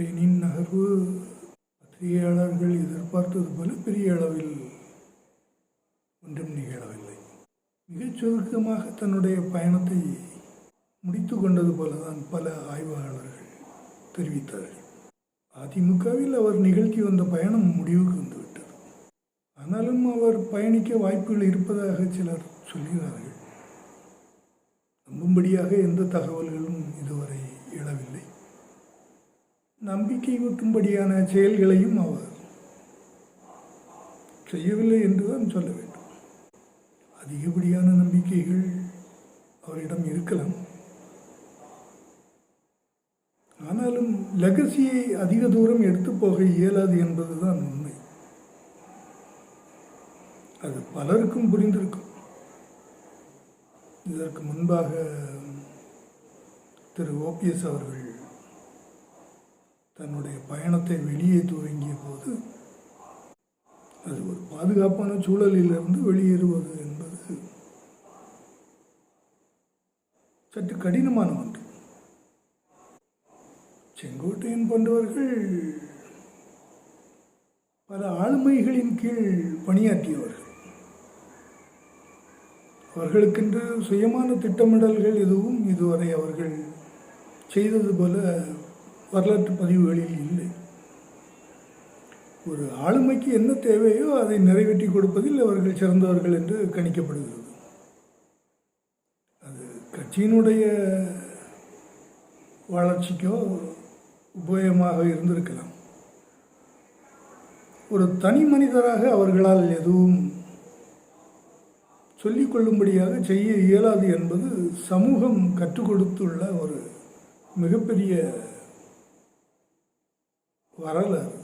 செங்கோட்டையனின் நகர்வு. பத்திரிகையாளர்கள் எதிர்பார்த்தது போல பெரிய அளவில் ஒன்றும் நிகழவில்லை. மிகச் சுருக்கமாக தன்னுடைய பயணத்தை முடித்து கொண்டது போலதான் பல ஆய்வாளர்கள் தெரிவித்தார்கள். அதிமுகவில் அவர் நிகழ்த்தி வந்த பயணம் முடிவுக்கு வந்துவிட்டது. ஆனாலும் அவர் பயணிக்க வாய்ப்புகள் இருப்பதாக சிலர் சொல்கிறார்கள். நம்பும்படியாக எந்த தகவல் இதுவரை எழவில்லை நம்பிக்கை ஊட்டும்படியான செயல்களையும் அவர் செய்யவில்லை என்றுதான் சொல்ல வேண்டும். அதிகப்படியான நம்பிக்கைகள் அவரிடம் இருக்கலாம். ஆனாலும் லெகசியை அதிக தூரம் எடுத்து போக இயலாது என்பதுதான் உண்மை. அது பலருக்கும் புரிந்திருக்கும். இதற்கு முன்பாக திரு ஓபிஎஸ் அவர்கள் தன்னுடைய பயணத்தை வெளியே துவங்கிய போது அது ஒரு பாதுகாப்பான சூழலிலிருந்து வெளியேறுவது என்பது சற்று கடினமான ஒன்று. செங்கோட்டையன் போன்றவர்கள் பல ஆளுமைகளின் கீழ் பணியாற்றியவர்கள். அவர்களுக்கென்று சுயமான திட்டமிடல்கள் எதுவும் இதுவரை அவர்கள் செய்தது போல வரலாற்று பதிவுகளில் இல்லை. ஒரு ஆளுமைக்கு என்ன தேவையோ அதை நிறைவேற்றி கொடுப்பதில் அவர்கள் சிறந்தவர்கள் என்று கணிக்கப்படுகிறது. அது கட்சியினுடைய வளர்ச்சிக்கோ உபயோகமாக இருந்திருக்கலாம். ஒரு தனி மனிதராக அவர்களால் எதுவும் சொல்லிக்கொள்ளும்படியாக செய்ய இயலாது என்பது சமூகம் கற்றுக் கொடுத்துள்ள ஒரு மிகப்பெரிய வரலாறு